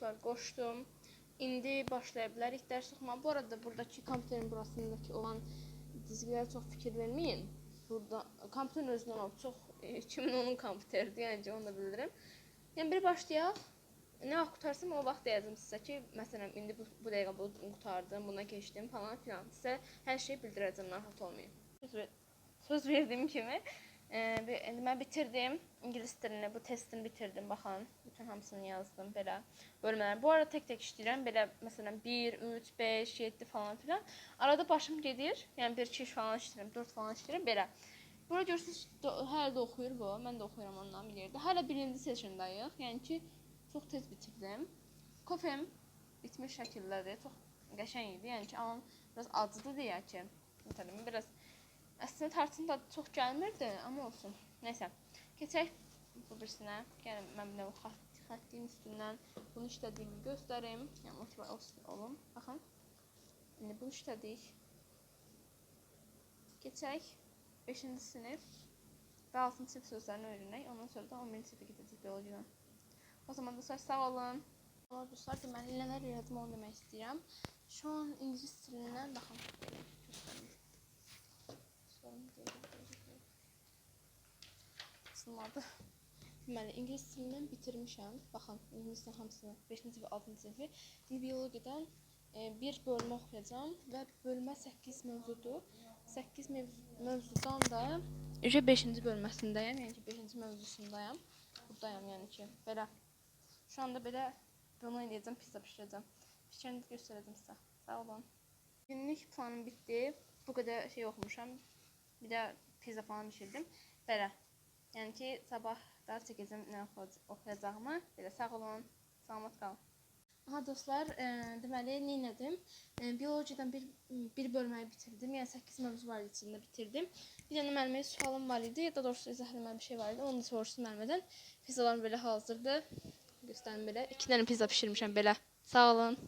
dostlar qoşdum. İndi başlaya bilərik dərs oxumağa. Bu arada buradakı kompüterin burasındakı olan dizgilərə çox fikir verməyin. Burada kompüterin özündən olub çox e, 2010-un kompüteridir, yəni onu da bildirim. Yəni bir başlayaq. Nə vaxt qutarsam o vaxt deyəcəm sizə ki, məsələn indi bu, bu dəqiqə bu qutardım, buna keçdim falan filan. Sizə hər şeyi bildirəcəm, narahat olmayın. Söz, ver, söz verdiyim kimi e, mən bitirdim ingilis dilini, bu testini bitirdim. Baxın, bütün hamısını yazdım belə bölmələr. Bu arada tək-tək işləyirəm. Belə məsələn 1, 3, 5, 7 falan filan. Arada başım gedir. Yəni 1, 2 falan işləyirəm, 4 falan işləyirəm belə. Bura görürsüz, hələ də oxuyur bu. Mən də oxuyuram ondan bir yerdə. Hələ birinci seçimdayıq. Yəni ki, çox tez bitirdim. Kofem bitmiş şəkildədir. Çox qəşəng idi. Yəni ki, amma biraz acıdı deyək ki. Məsələn, biraz tarçın dadı çox gəlmirdi, amma olsun. Nəysə. Keçək bu birisinə. Gəlin mən bir də bu xətt, xəttin üstündən bunu işlədiyimi göstərim. Yəni motivasiya olsun olum. Baxın. İndi bunu işlədik. Keçək 5-ci sinif və 6-cı sinif sözlərini öyrənək. Ondan sonra da 11-ci sinifə gedəcək biologiyadan. O zaman dostlar sağ olun. Allah dostlar deməli nələr elədim onu demək istəyirəm. Şu an ingilis dilindən baxın. Belə. Sınmadı. Deməli ingilis dilindən bitirmişəm. Baxın ingilis dilinin hamısını 5-ci və 6-cı sinifi. İndi biologiyadan e, bir bölmə oxuyacağam və bölmə 8 mövzudur. 8 mövzu, mövzudan da Ücə 5-ci bölməsindəyəm, yəni ki 5-ci mövzusundayam. Buradayam yəni ki belə. Şu anda belə bunu eləyəcəm, pizza bişirəcəm. Pişirəndə göstərəcəm sizə. Sağ olun. Günlük planım bitdi. Bu qədər şey oxumuşam. Bir də pizza falan bişirdim. Belə. Yəni ki sabah daha çəkəcəm oxuyacağımı. Belə sağ olun. Salamat qalın. Aha dostlar, e, deməli nə etdim? E, biologiyadan bir bir bölməyi bitirdim. Yəni 8 mövzu var idi içində bitirdim. Bir dənə müəllimə sualım var idi, ya da doğrusu izah etməli bir şey var idi. Onu da soruşdum müəllimədən. Pizzalarım belə hazırdır. Göstərim belə. 2 dənə pizza bişirmişəm belə. Sağ olun.